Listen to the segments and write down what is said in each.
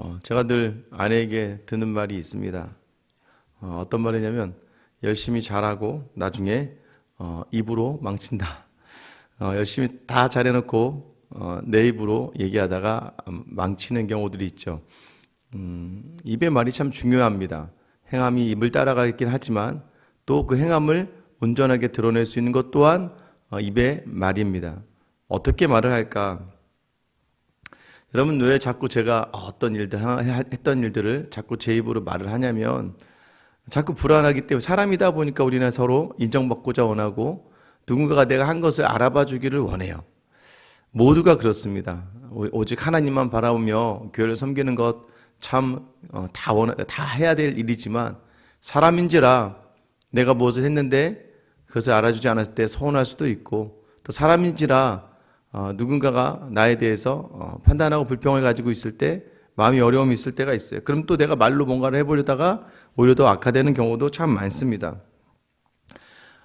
어, 제가 늘 아내에게 듣는 말이 있습니다. 어, 어떤 말이냐면 열심히 잘하고 나중에 어, 입으로 망친다. 어, 열심히 다 잘해놓고 어, 내 입으로 얘기하다가 망치는 경우들이 있죠. 음, 입의 말이 참 중요합니다. 행함이 입을 따라가긴 하지만 또 그 행함을 온전하게 드러낼 수 있는 것 또한 어, 입의 말입니다. 어떻게 말을 할까? 여러분 왜 자꾸 제가 어떤 일들 했던 일들을 자꾸 제 입으로 말을 하냐면 자꾸 불안하기 때문에 사람이다 보니까 우리는 서로 인정받고자 원하고 누군가가 내가 한 것을 알아봐 주기를 원해요. 모두가 그렇습니다. 오직 하나님만 바라보며 교회를 섬기는 것 참다 어, 원하 다 해야 될 일이지만 사람인지라 내가 무엇을 했는데 그것을 알아주지 않았을 때 서운할 수도 있고 또 사람인지라 어, 누군가가 나에 대해서 어, 판단하고 불평을 가지고 있을 때 마음이 어려움이 있을 때가 있어요. 그럼 또 내가 말로 뭔가를 해보려다가 오히려 더 악화되는 경우도 참 많습니다.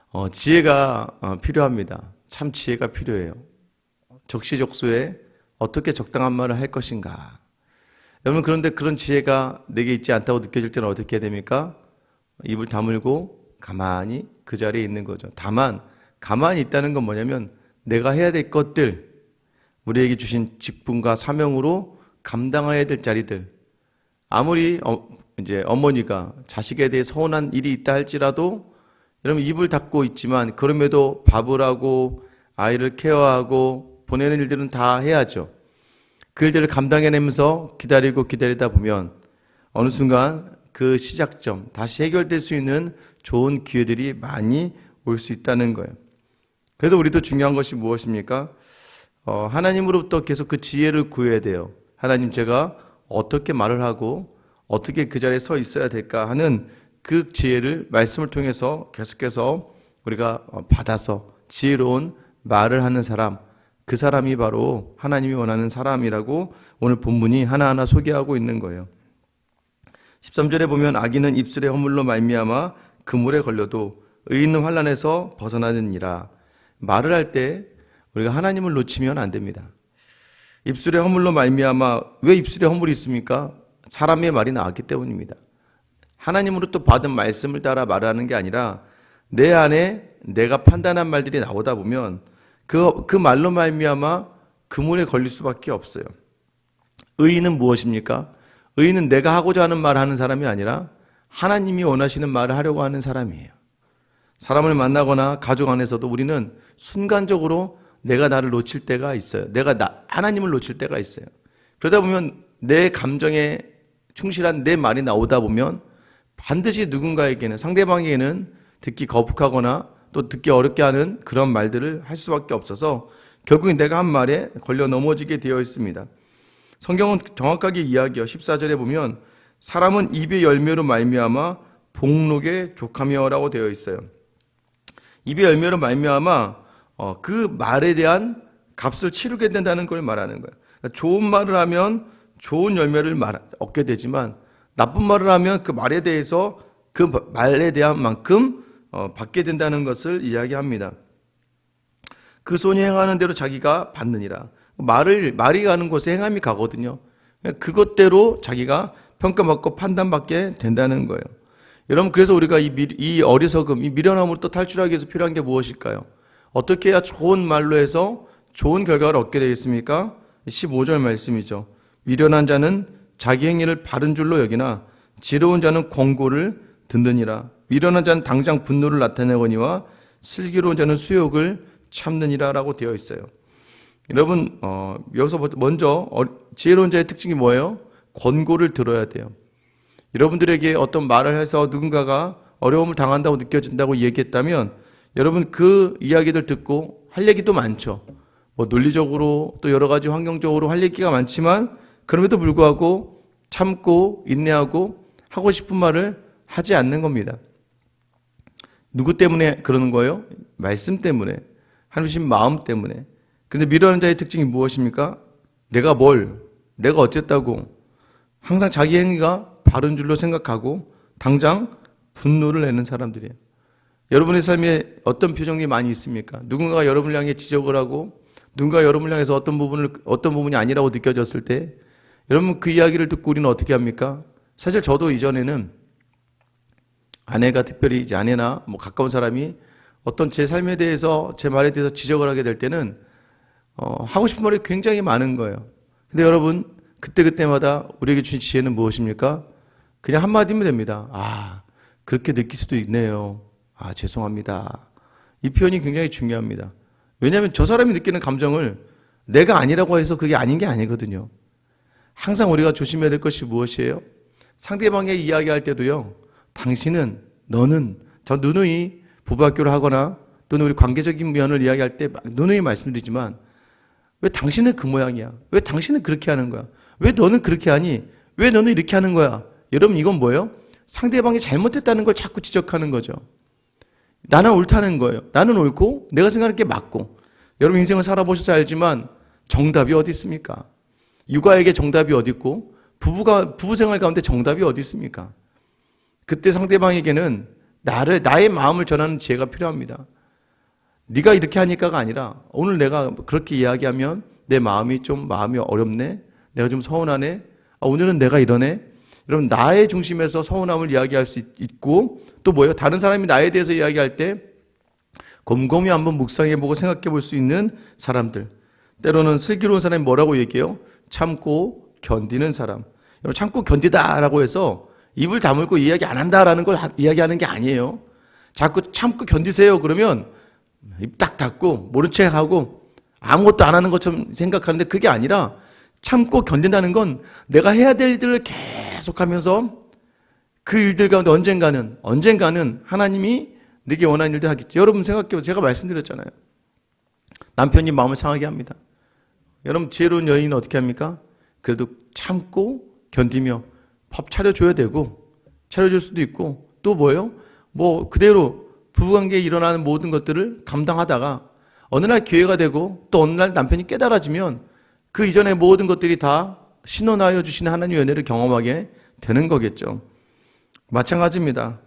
어, 지혜가 어, 필요합니다. 참 지혜가 필요해요. 적시적소에 어떻게 적당한 말을 할 것인가. 여러분 그런데 그런 지혜가 내게 있지 않다고 느껴질 때는 어떻게 됩니까? 입을 다물고 가만히 그 자리에 있는 거죠. 다만 가만히 있다는 건 뭐냐면 내가 해야 될 것들, 우리에게 주신 직분과 사명으로 감당해야 될 자리들. 아무리 어, 이제 어머니가 자식에 대해 서운한 일이 있다 할지라도 여러분 입을 닫고 있지만 그럼에도 밥을 하고 아이를 케어하고 보내는 일들은 다 해야죠. 그 일들을 감당해내면서 기다리고 기다리다 보면 어느 순간 그 시작점 다시 해결될 수 있는 좋은 기회들이 많이 올 수 있다는 거예요. 그래도 우리도 중요한 것이 무엇입니까? 어, 하나님으로부터 계속 그 지혜를 구해야 돼요. 하나님 제가 어떻게 말을 하고 어떻게 그 자리에 서 있어야 될까 하는 그 지혜를 말씀을 통해서 계속해서 우리가 어, 받아서 지혜로운 말을 하는 사람, 그 사람이 바로 하나님이 원하는 사람이라고 오늘 본문이 하나하나 소개하고 있는 거예요. 13절에 보면 악인은 입술의 허물로 말미암아 그물에 걸려도 의인은 환란에서 벗어나느니라. 말을 할 때 우리가 하나님을 놓치면 안 됩니다. 입술의 허물로 말미암아 왜 입술에 허물이 있습니까? 사람의 말이 나왔기 때문입니다. 하나님으로부터 받은 말씀을 따라 말하는 게 아니라 내 안에 내가 판단한 말들이 나오다 보면 그, 그 말로 말미암아 그물에 걸릴 수밖에 없어요. 의인은 무엇입니까? 의인은 내가 하고자 하는 말을 하는 사람이 아니라 하나님이 원하시는 말을 하려고 하는 사람이에요. 사람을 만나거나 가족 안에서도 우리는 순간적으로 내가 나를 놓칠 때가 있어요. 내가 나, 하나님을 놓칠 때가 있어요. 그러다 보면 내 감정에 충실한 내 말이 나오다 보면 반드시 누군가에게는 상대방에게는 듣기 거북하거나 또 듣기 어렵게 하는 그런 말들을 할 수밖에 없어서 결국엔 내가 한 말에 걸려 넘어지게 되어 있습니다. 성경은 정확하게 이야기해요. 14절에 보면 사람은 입의 열매로 말미암아 복록에 족하며라고 되어 있어요. 입의 열매로 말미암아 어, 그 말에 대한 값을 치르게 된다는 걸 말하는 거예요. 그러니까 좋은 말을 하면 좋은 열매를 말, 얻게 되지만 나쁜 말을 하면 그 말에 대해서 그 말에 대한 만큼 어, 받게 된다는 것을 이야기합니다. 그 손이 행하는 대로 자기가 받느니라. 말을 말이 가는 곳에 행함이 가거든요. 그러니까 그것대로 자기가 평가받고 판단받게 된다는 거예요. 여러분 그래서 우리가 이, 미, 이 어리석음, 이 미련함으로부터 탈출하기 위해서 필요한 게 무엇일까요? 어떻게 해야 좋은 말로 해서 좋은 결과를 얻게 되겠습니까? 15절 말씀이죠. 미련한 자는 자기 행위를 바른 줄로 여기나 지혜로운 자는 권고를 듣느니라. 미련한 자는 당장 분노를 나타내거니와 슬기로운 자는 수욕을 참느니라라고 되어 있어요. 여러분 어, 여기서 먼저 어, 지혜로운 자의 특징이 뭐예요? 권고를 들어야 돼요. 여러분들에게 어떤 말을 해서 누군가가 어려움을 당한다고 느껴진다고 얘기했다면 여러분 그 이야기들 듣고 할 얘기도 많죠. 뭐 논리적으로 또 여러 가지 환경적으로 할 얘기가 많지만 그럼에도 불구하고 참고 인내하고 하고 싶은 말을 하지 않는 겁니다. 누구 때문에 그러는 거예요? 말씀 때문에. 하나님 마음 때문에. 근데 미련한 자의 특징이 무엇입니까? 내가 뭘, 내가 어쨌다고 항상 자기 행위가 바른 줄로 생각하고 당장 분노를 내는 사람들이에요. 여러분의 삶에 어떤 표정이 많이 있습니까? 누군가가 여러분을 향해 지적을 하고 누군가 여러분을 향해서 어떤 부분을 어떤 부분이 아니라고 느껴졌을 때 여러분 그 이야기를 듣고 우리는 어떻게 합니까? 사실 저도 이전에는 아내가 특별히 이제 아내나 뭐 가까운 사람이 어떤 제 삶에 대해서 제 말에 대해서 지적을 하게 될 때는 어, 하고 싶은 말이 굉장히 많은 거예요. 근데 여러분 그때 그때마다 우리에게 주신 지혜는 무엇입니까? 그냥 한 마디면 됩니다. 아 그렇게 느낄 수도 있네요. 아 죄송합니다. 이 표현이 굉장히 중요합니다. 왜냐하면 저 사람이 느끼는 감정을 내가 아니라고 해서 그게 아닌 게 아니거든요. 항상 우리가 조심해야 될 것이 무엇이에요? 상대방의 이야기할 때도요. 당신은 너는 저 누누이 부부학교를 하거나 또는 우리 관계적인 면을 이야기할 때 누누이 말씀드리지만 왜 당신은 그 모양이야? 왜 당신은 그렇게 하는 거야? 왜 너는 그렇게 하니? 왜 너는 이렇게 하는 거야? 여러분 이건 뭐예요? 상대방이 잘못했다는 걸 자꾸 지적하는 거죠. 나는 옳다는 거예요. 나는 옳고 내가 생각하는 게 맞고 여러분 인생을 살아보셔서 알지만 정답이 어디 있습니까? 육아에게 정답이 어디 있고 부부가 부부 생활 가운데 정답이 어디 있습니까? 그때 상대방에게는 나를 나의 마음을 전하는 지혜가 필요합니다. 네가 이렇게 하니까가 아니라 오늘 내가 그렇게 이야기하면 내 마음이 좀 마음이 어렵네. 내가 좀 서운하네. 아, 오늘은 내가 이러네. 여러분 나의 중심에서 서운함을 이야기할 수 있- 있고 또 뭐예요? 다른 사람이 나에 대해서 이야기할 때 곰곰이 한번 묵상해보고 생각해볼 수 있는 사람들. 때로는 슬기로운 사람이 뭐라고 얘기해요? 참고 견디는 사람. 여러분 참고 견디다라고 해서 입을 다물고 이야기 안 한다라는 걸 하- 이야기하는 게 아니에요. 자꾸 참고 견디세요. 그러면 입 딱 닫고 모른 척 하고 아무것도 안 하는 것처럼 생각하는데 그게 아니라 참고 견딘다는 건 내가 해야 될 일들을 계속하면서 그 일들 가운데 언젠가는 언젠가는 하나님이 내게 원하는 일들 하겠지. 여러분 생각해보 제가 말씀드렸잖아요. 남편이 마음을 상하게 합니다. 여러분 지혜로운 여인은 어떻게 합니까? 그래도 참고 견디며 밥 차려줘야 되고 차려줄 수도 있고 또 뭐예요? 뭐 그대로 부부관계에 일어나는 모든 것들을 감당하다가 어느 날 기회가 되고 또 어느 날 남편이 깨달아지면 그 이전의 모든 것들이 다 신원하여 주시는 하나님의 은혜를 경험하게 되는 거겠죠. 마찬가지입니다.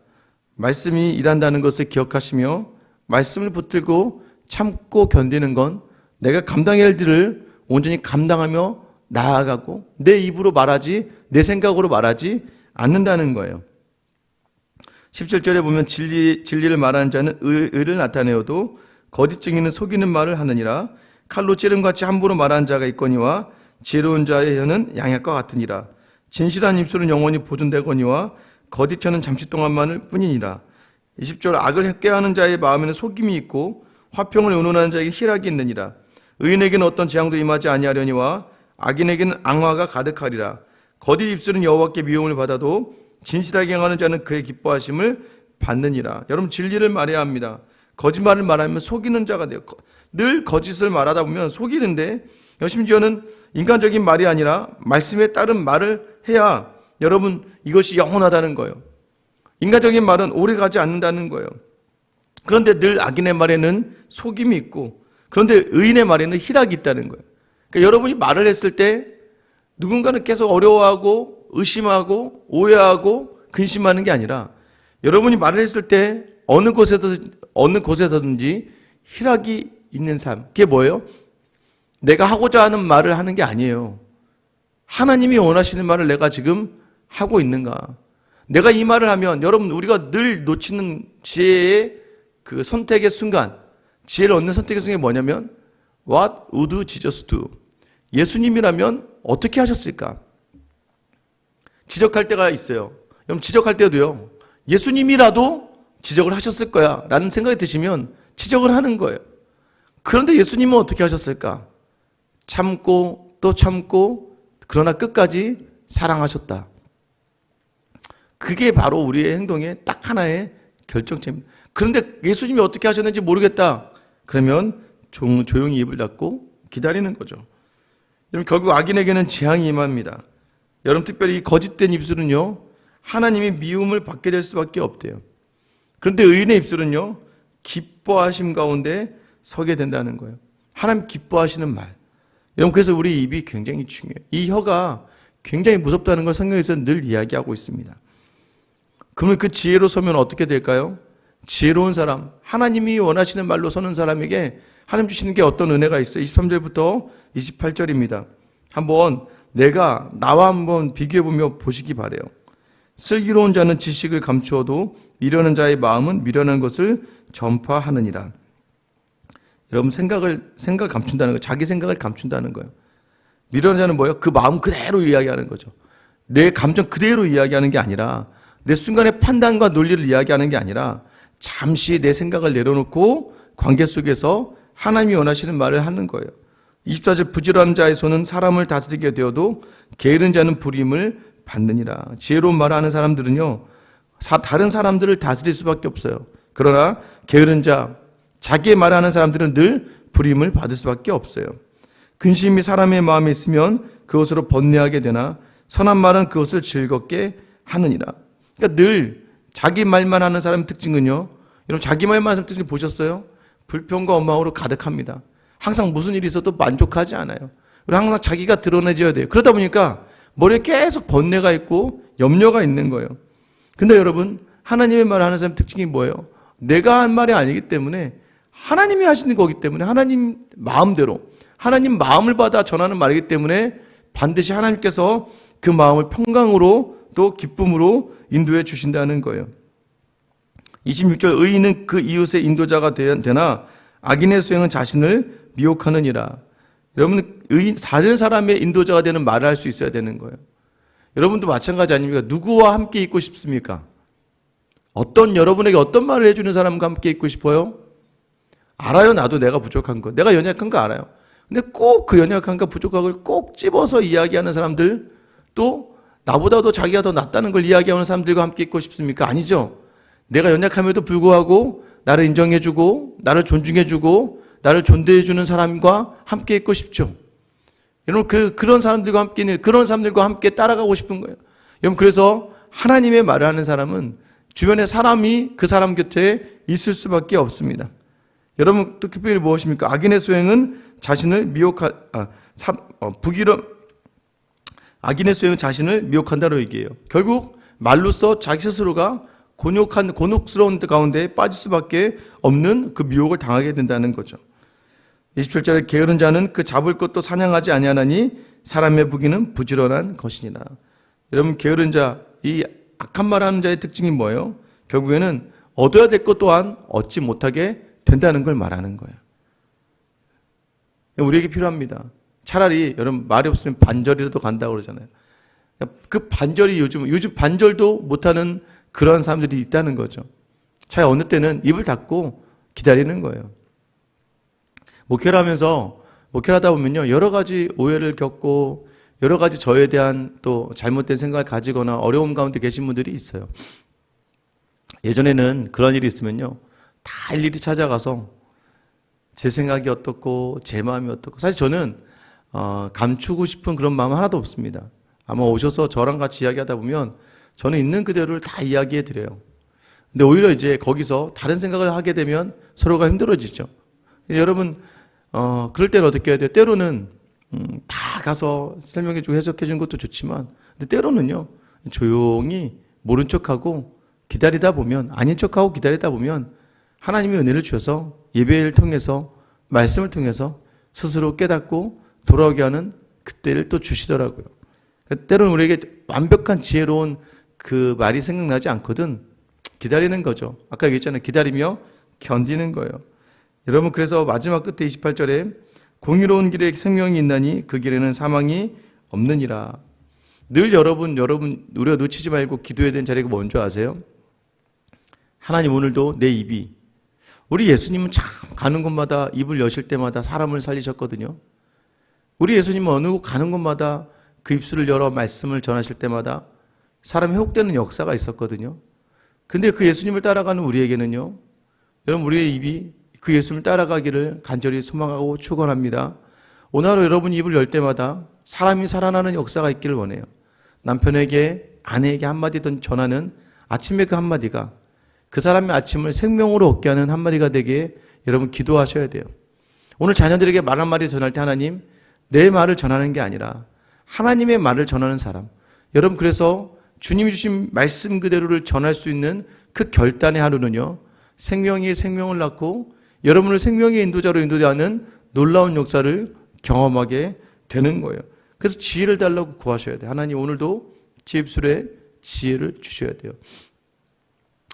말씀이 일한다는 것을 기억하시며 말씀을 붙들고 참고 견디는 건 내가 감당해야 할 일들을 온전히 감당하며 나아가고 내 입으로 말하지 내 생각으로 말하지 않는다는 거예요. 17절에 보면 진리, 진리를 말하는 자는 의, 의를 나타내어도 거짓 증인은 속이는 말을 하느니라 칼로 찌른 같이 함부로 말하는 자가 있거니와 지혜로운 자의 혀는 양약과 같으니라 진실한 입술은 영원히 보존되거니와 거짓 혀는 잠시 동안만을 뿐이니라 20절 악을 꾀하는 자의 마음에는 속임이 있고 화평을 의논하는 자에게 희락이 있느니라 의인에게는 어떤 재앙도 임하지 아니하려니와 악인에게는 앙화가 가득하리라 거짓 입술은 여호와께 미움을 받아도 진실하게 행하는 자는 그의 기뻐하심을 받느니라. 여러분 진리를 말해야 합니다. 거짓말을 말하면 속이는 자가 돼요. 거- 늘 거짓을 말하다 보면 속이는데 심지어는 인간적인 말이 아니라 말씀에 따른 말을 해야 여러분 이것이 영원하다는 거예요. 인간적인 말은 오래 가지 않는다는 거예요. 그런데 늘 악인의 말에는 속임이 있고 그런데 의인의 말에는 희락이 있다는 거예요. 그러니까 여러분이 말을 했을 때 누군가는 계속 어려워하고 의심하고 오해하고 근심하는 게 아니라 여러분이 말을 했을 때 어느 곳에서 어느 곳에서든지 희락이 있는 삶. 그게 뭐예요? 내가 하고자 하는 말을 하는 게 아니에요. 하나님이 원하시는 말을 내가 지금 하고 있는가? 내가 이 말을 하면 여러분 우리가 늘 놓치는 지혜의 그 선택의 순간, 지혜를 얻는 선택의 순간이 뭐냐면 What would Jesus do? 예수님이라면 어떻게 하셨을까? 지적할 때가 있어요. 여러분 지적할 때도요. 예수님이라도 지적을 하셨을 거야 라는 생각이 드시면 지적을 하는 거예요. 그런데 예수님은 어떻게 하셨을까? 참고 또 참고 그러나 끝까지 사랑하셨다. 그게 바로 우리의 행동의 딱 하나의 결정체입니다. 그런데 예수님이 어떻게 하셨는지 모르겠다. 그러면 조- 조용히 입을 닫고 기다리는 거죠. 여러분 결국 악인에게는 재앙이 임합니다. 여러분 특별히 이 거짓된 입술은요 하나님이 미움을 받게 될 수밖에 없대요. 그런데 의인의 입술은요 기뻐하심 가운데 서게 된다는 거예요. 하나님 기뻐하시는 말. 여러분 그래서 우리 입이 굉장히 중요해요. 이 혀가 굉장히 무섭다는 걸 성경에서 늘 이야기하고 있습니다. 그러면 그 지혜로 서면 어떻게 될까요? 지혜로운 사람, 하나님이 원하시는 말로 서는 사람에게 하나님 주시는 게 어떤 은혜가 있어요? 23절부터 28절입니다. 한번 내가 나와 한번 비교해 보며 보시기 바래요. 슬기로운 자는 지식을 감추어도 미련한 자의 마음은 미련한 것을 전파하느니라. 여러분 생각을 생각 감춘다는 거, 자기 생각을 감춘다는 거예요. 미련한 자는 뭐예요? 그 마음 그대로 이야기하는 거죠. 내 감정 그대로 이야기하는 게 아니라 내 순간의 판단과 논리를 이야기하는 게 아니라 잠시 내 생각을 내려놓고 관계 속에서 하나님이 원하시는 말을 하는 거예요. 24절 부지런한 손은 사람을 다스리게 되어도 게으른 자는 불임을 받느니라. 지혜로운 말을 하는 사람들은요. 사- 다른 사람들을 다스릴 수밖에 없어요. 그러나 게으른 자, 자기의 말하는 사람들은 늘 불임을 받을 수밖에 없어요. 근심이 사람의 마음에 있으면 그것으로 번뇌하게 되나 선한 말은 그것을 즐겁게 하느니라. 그러니까 늘 자기 말만 하는 사람의 특징은요. 여러분 자기 말만 하는 특징 보셨어요? 불평과 원망으로 가득합니다. 항상 무슨 일이 있어도 만족하지 않아요. 그리고 항상 자기가 드러내줘야 돼요. 그러다 보니까 머리에 계속 번뇌가 있고 염려가 있는 거예요. 근데 여러분 하나님의 말을 하는 사람 특징이 뭐예요? 내가 한 말이 아니기 때문에 하나님이 하시는 거기 때문에 하나님 마음대로 하나님 마음을 받아 전하는 말이기 때문에 반드시 하나님께서 그 마음을 평강으로 또 기쁨으로 인도해 주신다는 거예요. 26절 의인은 그 이웃의 인도자가 되- 되나 악인의 수행은 자신을 미혹하느니라. 여러분 의인 사는 사람의 인도자가 되는 말을 할 수 있어야 되는 거예요. 여러분도 마찬가지 아닙니까? 누구와 함께 있고 싶습니까? 어떤 여러분에게 어떤 말을 해주는 사람과 함께 있고 싶어요? 알아요. 나도 내가 부족한 거. 내가 연약한 거 알아요. 근데 꼭 그 연약한 거 부족한 걸꼭 집어서 이야기하는 사람들 또 나보다도 자기가 더 낫다는 걸 이야기하는 사람들과 함께 있고 싶습니까? 아니죠. 내가 연약함에도 불구하고 나를 인정해주고 나를 존중해주고 나를 존대해주는 사람과 함께 있고 싶죠. 여러분 그 그런 사람들과 함께 있는 그런 사람들과 함께 따라가고 싶은 거예요. 여러분 그래서 하나님의 말을 하는 사람은 주변에 사람이 그 사람 곁에 있을 수밖에 없습니다. 여러분 또 특별히 무엇입니까? 악인의 수행은 자신을 미혹하 아, 사, 어, 부기럼 악인의 수행은 자신을 미혹한다로 얘기해요. 결국 말로써 자기 스스로가 곤욕한 곤혹스러운 가운데 빠질 수밖에 없는 그 미혹을 당하게 된다는 거죠. 27절에 게으른 자는 그 잡을 것도 사냥하지 아니하나니 사람의 부기는 부지런한 것이니라. 여러분 게으른 자, 이 악한 말 하는 자의 특징이 뭐예요? 결국에는 얻어야 될 것 또한 얻지 못하게 된다는 걸 말하는 거예요. 우리에게 필요합니다. 차라리 여러분 말이 없으면 반절이라도 간다고 그러잖아요. 그 반절이 요즘 요즘 반절도 못하는 그런 사람들이 있다는 거죠. 차라리 어느 때는 입을 닫고 기다리는 거예요. 목회를 하면서 목회를 하다 보면요 여러 가지 오해를 겪고 여러 가지 저에 대한 또 잘못된 생각을 가지거나 어려움 가운데 계신 분들이 있어요. 예전에는 그런 일이 있으면요 다 일일이 찾아가서 제 생각이 어떻고 제 마음이 어떻고 사실 저는 어, 감추고 싶은 그런 마음 하나도 없습니다. 아마 오셔서 저랑 같이 이야기하다 보면 저는 있는 그대로를 다 이야기해 드려요. 근데 오히려 이제 거기서 다른 생각을 하게 되면 서로가 힘들어지죠. 여러분 어, 그럴 때는 어떻게 해야 돼요? 때로는 음, 다 가서 설명해 주고 해석해 주는 것도 좋지만 근데 때로는요 조용히 모른 척하고 기다리다 보면 아닌 척하고 기다리다 보면 하나님의 은혜를 주셔서 예배를 통해서 말씀을 통해서 스스로 깨닫고 돌아오게 하는 그때를 또 주시더라고요. 때로는 우리에게 완벽한 지혜로운 그 말이 생각나지 않거든 기다리는 거죠. 아까 얘기했잖아요. 기다리며 견디는 거예요. 여러분 그래서 마지막 끝에 28절에 공의로운 길에 생명이 있나니 그 길에는 사망이 없느니라. 늘 여러분 여러분 우리가 놓치지 말고 기도해야 되는 자리가 뭔지 아세요? 하나님 오늘도 내 입이 우리 예수님은 참 가는 곳마다 입을 여실 때마다 사람을 살리셨거든요. 우리 예수님은 어느 곳 가는 곳마다 그 입술을 열어 말씀을 전하실 때마다 사람이 회복되는 역사가 있었거든요. 근데 그 예수님을 따라가는 우리에게는요. 여러분 우리의 입이 그 예수님을 따라가기를 간절히 소망하고 축원합니다. 오늘 하루 여러분이 입을 열 때마다 사람이 살아나는 역사가 있기를 원해요. 남편에게 아내에게 한마디든 전하는 아침의 그 한마디가 그 사람의 아침을 생명으로 얻게 하는 한마디가 되게 여러분 기도하셔야 돼요. 오늘 자녀들에게 말 한마디 전할 때 하나님 내 말을 전하는 게 아니라 하나님의 말을 전하는 사람. 여러분 그래서 주님이 주신 말씀 그대로를 전할 수 있는 그 결단의 하루는요. 생명이 생명을 낳고 여러분을 생명의 인도자로 인도하는 놀라운 역사를 경험하게 되는 거예요. 그래서 지혜를 달라고 구하셔야 돼요. 하나님 오늘도 제 입술에 지혜를 주셔야 돼요.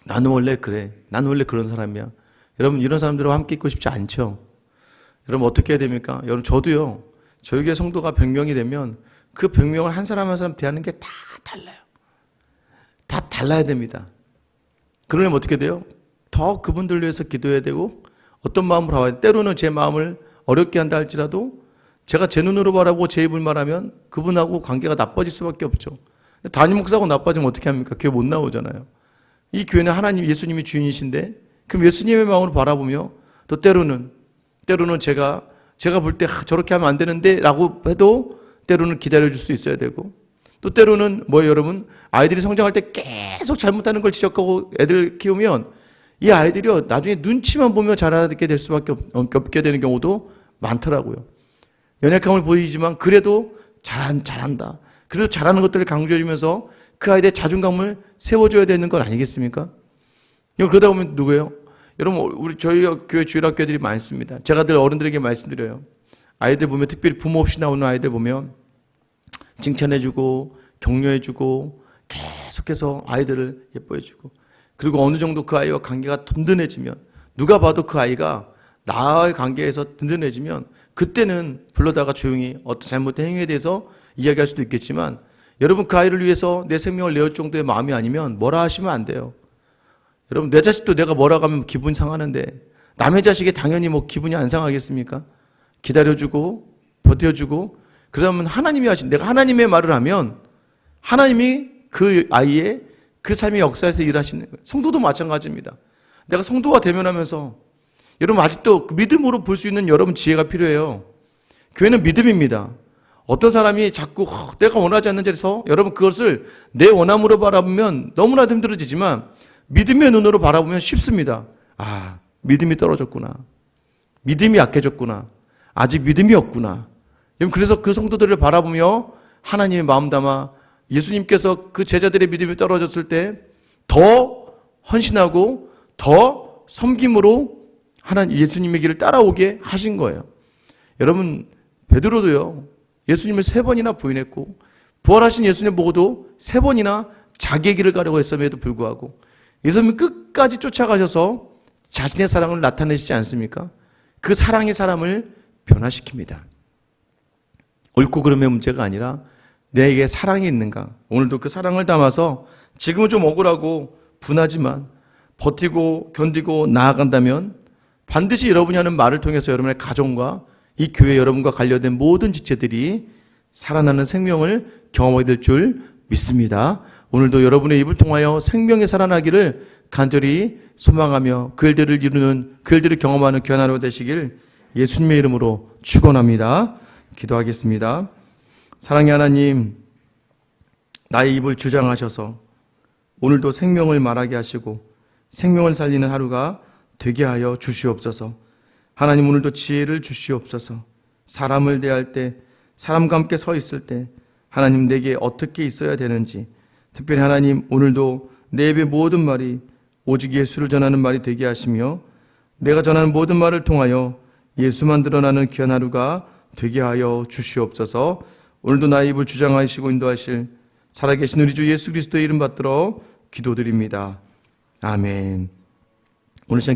나는 원래 그래. 나는 원래 그런 사람이야. 여러분 이런 사람들과 함께 있고 싶지 않죠. 여러분 어떻게 해야 됩니까? 여러분 저도요. 교회 성도가 100명이 되면 그 100명을 한 사람 한 사람 대하는 게 다 달라요. 다 달라야 됩니다. 그러면 어떻게 돼요? 더 그분들 위해서 기도해야 되고 어떤 마음으로 와요? 때로는 제 마음을 어렵게 한다 할지라도 제가 제 눈으로 바라보고 제 입을 말하면 그분하고 관계가 나빠질 수밖에 없죠. 담임 목사하고 나빠지면 어떻게 합니까? 교회 못 나오잖아요. 이 교회는 하나님 예수님이 주인이신데 그럼 예수님의 마음으로 바라보며 또 때로는 때로는 제가 제가 볼 때 저렇게 하면 안 되는데라고 해도 때로는 기다려 줄 수 있어야 되고 또 때로는 뭐예요 여러분 아이들이 성장할 때 계속 잘못하는 걸 지적하고 애들 키우면 이 아이들이요 나중에 눈치만 보며 자라게 될 수밖에 없- 없게 되는 경우도 많더라고요. 연약함을 보이지만 그래도 잘한 잘한다. 그래도 잘하는 것들을 강조해주면서 그 아이들의 자존감을 세워줘야 되는 건 아니겠습니까? 그러다 보면 누구예요? 여러분 우리 저희 교회 주일학교들이 많습니다. 제가 늘 어른들에게 말씀드려요. 아이들 보면 특별히 부모 없이 나오는 아이들 보면 칭찬해주고 격려해주고 계속해서 아이들을 예뻐해주고 그리고 어느 정도 그 아이와 관계가 든든해지면 누가 봐도 그 아이가 나와의 관계에서 든든해지면 그때는 불러다가 조용히 어떤 잘못된 행위에 대해서 이야기할 수도 있겠지만 여러분 그 아이를 위해서 내 생명을 내올 정도의 마음이 아니면 뭐라 하시면 안 돼요. 여러분 내 자식도 내가 뭐라고 하면 기분 상하는데 남의 자식이 당연히 뭐 기분이 안 상하겠습니까? 기다려주고 버텨주고 그러면 하나님이 하신 내가 하나님의 말을 하면 하나님이 그 아이의 그 삶의 역사에서 일하시는 거예요. 성도도 마찬가지입니다. 내가 성도가 대면하면서 여러분 아직도 그 믿음으로 볼 수 있는 여러분 지혜가 필요해요. 교회는 믿음입니다. 어떤 사람이 자꾸 허, 내가 원하지 않는 자리에서 여러분 그것을 내 원함으로 바라보면 너무나도 힘들어지지만 믿음의 눈으로 바라보면 쉽습니다. 아, 믿음이 떨어졌구나. 믿음이 약해졌구나. 아직 믿음이 없구나. 그래서 그 성도들을 바라보며 하나님의 마음 담아 예수님께서 그 제자들의 믿음이 떨어졌을 때 더 헌신하고 더 섬김으로 하나님 예수님의 길을 따라오게 하신 거예요. 여러분 베드로도요. 예수님을 세 번이나 부인했고 부활하신 예수님 보고도 세 번이나 자기의 길을 가려고 했음에도 불구하고 예수님 끝까지 쫓아가셔서 자신의 사랑을 나타내시지 않습니까? 그 사랑의 사람을 변화시킵니다. 옳고 그름의 문제가 아니라 내게 사랑이 있는가? 오늘도 그 사랑을 담아서 지금은 좀 억울하고 분하지만 버티고 견디고 나아간다면 반드시 여러분이 하는 말을 통해서 여러분의 가정과 이 교회 여러분과 관련된 모든 지체들이 살아나는 생명을 경험하게 될 줄 믿습니다. 오늘도 여러분의 입을 통하여 생명이 살아나기를 간절히 소망하며 그 일들을 이루는 그 일들을 경험하는 귀한 하루 되시길 예수님의 이름으로 축원합니다. 기도하겠습니다. 사랑의 하나님, 나의 입을 주장하셔서 오늘도 생명을 말하게 하시고 생명을 살리는 하루가 되게 하여 주시옵소서. 하나님 오늘도 지혜를 주시옵소서. 사람을 대할 때, 사람과 함께 서 있을 때, 하나님 내게 어떻게 있어야 되는지, 특별히 하나님 오늘도 내 입의 모든 말이 오직 예수를 전하는 말이 되게 하시며, 내가 전하는 모든 말을 통하여 예수만 드러나는 귀한 하루가 되게 하여 주시옵소서. 오늘도 나의 입을 주장하시고 인도하실 살아계신 우리 주 예수 그리스도의 이름 받들어 기도드립니다. 아멘. 오늘 시간